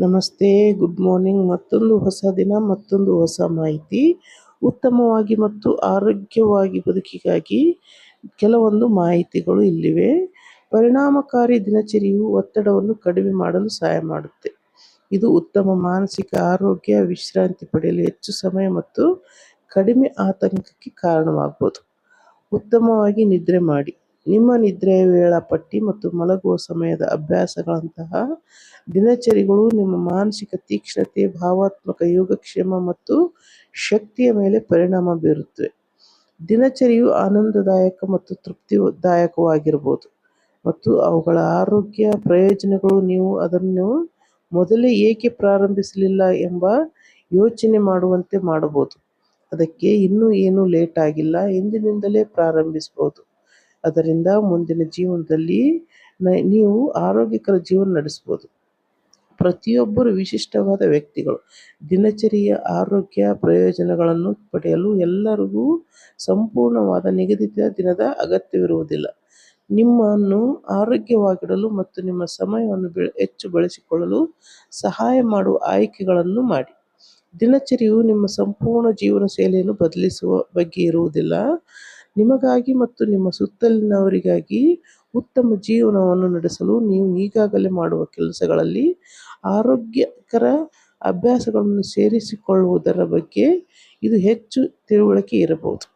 ನಮಸ್ತೆ, good morning. ಮತ್ತೊಂದು ಹೊಸ ದಿನ, ಮತ್ತೊಂದು ಹೊಸ ಮಾಹಿತಿ. ಉತ್ತಮವಾಗಿ ಮತ್ತು ಆರೋಗ್ಯವಾಗಿ ಬದುಕಿಗಾಗಿ ಕೆಲವೊಂದು ಮಾಹಿತಿಗಳು ಇಲ್ಲಿವೆ. ಪರಿಣಾಮಕಾರಿ ದಿನಚರಿಯು ಒತ್ತಡವನ್ನು ಕಡಿಮೆ ಮಾಡಲು ಸಹಾಯ ಮಾಡುತ್ತೆ. ಇದು ಉತ್ತಮ ಮಾನಸಿಕ ಆರೋಗ್ಯ, ವಿಶ್ರಾಂತಿ ಪಡೆಯಲು ಹೆಚ್ಚು ಸಮಯ ಮತ್ತು ಕಡಿಮೆ ಆತಂಕಕ್ಕೆ ಕಾರಣವಾಗ್ಬೋದು. ಉತ್ತಮವಾಗಿ ನಿದ್ರೆ ಮಾಡಿ. ನಿಮ್ಮ ನಿದ್ರೆಯ ವೇಳಾಪಟ್ಟಿ ಮತ್ತು ಮಲಗುವ ಸಮಯದ ಅಭ್ಯಾಸಗಳಂತಹ ದಿನಚರಿಗಳು ನಿಮ್ಮ ಮಾನಸಿಕ ತೀಕ್ಷ್ಣತೆ, ಭಾವಾತ್ಮಕ ಯೋಗಕ್ಷೇಮ ಮತ್ತು ಶಕ್ತಿಯ ಮೇಲೆ ಪರಿಣಾಮ ಬೀರುತ್ತವೆ. ದಿನಚರಿಯು ಆನಂದದಾಯಕ ಮತ್ತು ತೃಪ್ತಿದಾಯಕವಾಗಿರಬಹುದು ಮತ್ತು ಅವುಗಳ ಆರೋಗ್ಯ, ಪ್ರಯೋಜನಗಳು, ನೀವು ಅದನ್ನು ಮೊದಲೇ ಏಕೆ ಪ್ರಾರಂಭಿಸಲಿಲ್ಲ ಎಂಬ ಯೋಚನೆ ಮಾಡುವಂತೆ ಮಾಡಬಹುದು. ಅದಕ್ಕೆ ಇನ್ನೂ ಏನೂ ಲೇಟ್ ಆಗಿಲ್ಲ ಇಂದಿನಿಂದಲೇ ಪ್ರಾರಂಭಿಸಬಹುದು. ಅದರಿಂದ ಮುಂದಿನ ಜೀವನದಲ್ಲಿ ನೀವು ಆರೋಗ್ಯಕರ ಜೀವನ ನಡೆಸಬಹುದು ಪ್ರತಿಯೊಬ್ಬರು ವಿಶಿಷ್ಟವಾದ ವ್ಯಕ್ತಿಗಳು. ದಿನಚರಿಯ ಆರೋಗ್ಯ ಪ್ರಯೋಜನಗಳನ್ನು ಪಡೆಯಲು ಎಲ್ಲರಿಗೂ ಸಂಪೂರ್ಣವಾದ ನಿಗದಿತ ದಿನದ ಅಗತ್ಯವಿರುವುದಿಲ್ಲ. ನಿಮ್ಮನ್ನು ಆರೋಗ್ಯವಾಗಿಡಲು ಮತ್ತು ನಿಮ್ಮ ಸಮಯವನ್ನು ಹೆಚ್ಚು ಬಳಸಿಕೊಳ್ಳಲು ಸಹಾಯ ಮಾಡುವ ಆಯ್ಕೆಗಳನ್ನು ಮಾಡಿ. ದಿನಚರಿಯು ನಿಮ್ಮ ಸಂಪೂರ್ಣ ಜೀವನ ಶೈಲಿಯನ್ನು ಬದಲಿಸುವ ಬಗ್ಗೆ ಇರುವುದಿಲ್ಲ. ನಿಮಗಾಗಿ ಮತ್ತು ನಿಮ್ಮ ಸುತ್ತಲಿನವರಿಗಾಗಿ ಉತ್ತಮ ಜೀವನವನ್ನು ನಡೆಸಲು ನೀವು ಈಗಾಗಲೇ ಮಾಡುವ ಕೆಲಸಗಳಲ್ಲಿ ಆರೋಗ್ಯಕರ ಅಭ್ಯಾಸಗಳನ್ನು ಸೇರಿಸಿಕೊಳ್ಳುವುದರ ಬಗ್ಗೆ ಇದು ಹೆಚ್ಚು ತಿಳುವಳಿಕೆ ಇರಬಹುದು.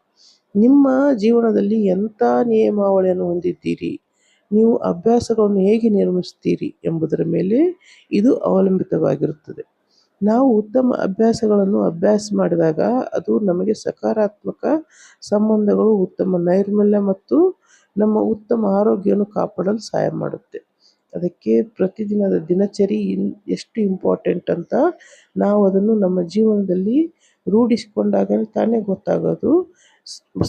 ನಿಮ್ಮ ಜೀವನದಲ್ಲಿ ಎಂಥ ನಿಯಮಾವಳಿಯನ್ನು ಹೊಂದಿದ್ದೀರಿ? ನೀವು ಅಭ್ಯಾಸಗಳನ್ನು ಹೇಗೆ ನಿರ್ಮಿಸುತ್ತೀರಿ ಎಂಬುದರ ಮೇಲೆ ಇದು ಅವಲಂಬಿತವಾಗಿರುತ್ತದೆ. ನಾವು ಉತ್ತಮ ಅಭ್ಯಾಸಗಳನ್ನು ಅಭ್ಯಾಸ ಮಾಡಿದಾಗ ಅದು ನಮಗೆ ಸಕಾರಾತ್ಮಕ ಸಂಬಂಧಗಳು, ಉತ್ತಮ ನೈರ್ಮಲ್ಯ ಮತ್ತು ನಮ್ಮ ಉತ್ತಮ ಆರೋಗ್ಯವನ್ನು ಕಾಪಾಡಲು ಸಹಾಯ ಮಾಡುತ್ತೆ. ಅದಕ್ಕೆ ಪ್ರತಿದಿನದ ದಿನಚರಿ ಇನ್ ಎಷ್ಟು ಇಂಪಾರ್ಟೆಂಟ್ ಅಂತ ನಾವು ಅದನ್ನು ನಮ್ಮ ಜೀವನದಲ್ಲಿ ರೂಢಿಸಿಕೊಂಡಾಗ ತಾನೇ ಗೊತ್ತಾಗೋದು.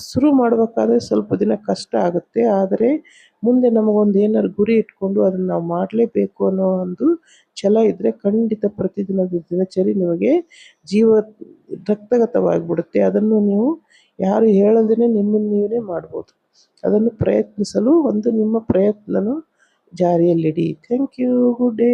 ಶುರು ಮಾಡಬೇಕಾದ್ರೆ ಸ್ವಲ್ಪ ದಿನ ಕಷ್ಟ ಆಗುತ್ತೆ, ಆದರೆ ಮುಂದೆ ನಮಗೊಂದು ಏನಾದ್ರು ಗುರಿ ಇಟ್ಕೊಂಡು ಅದನ್ನು ನಾವು ಮಾಡಲೇಬೇಕು ಅನ್ನೋ ಒಂದು ಛಲ ಇದ್ದರೆ ಖಂಡಿತ ಪ್ರತಿದಿನದ ದಿನಚರಿ ನಿಮಗೆ ಜೀವ ರಕ್ತಗತವಾಗಿಬಿಡುತ್ತೆ. ಅದನ್ನು ನೀವು ಯಾರು ಹೇಳದೇ ನಿಮ್ಮನ್ನು ನೀವೇ ಮಾಡ್ಬೋದು. ಅದನ್ನು ಪ್ರಯತ್ನಿಸಲು ಒಂದು ನಿಮ್ಮ ಪ್ರಯತ್ನನೂ ಜಾರಿಯಲ್ಲಿಡಿ. Thank you. Good day.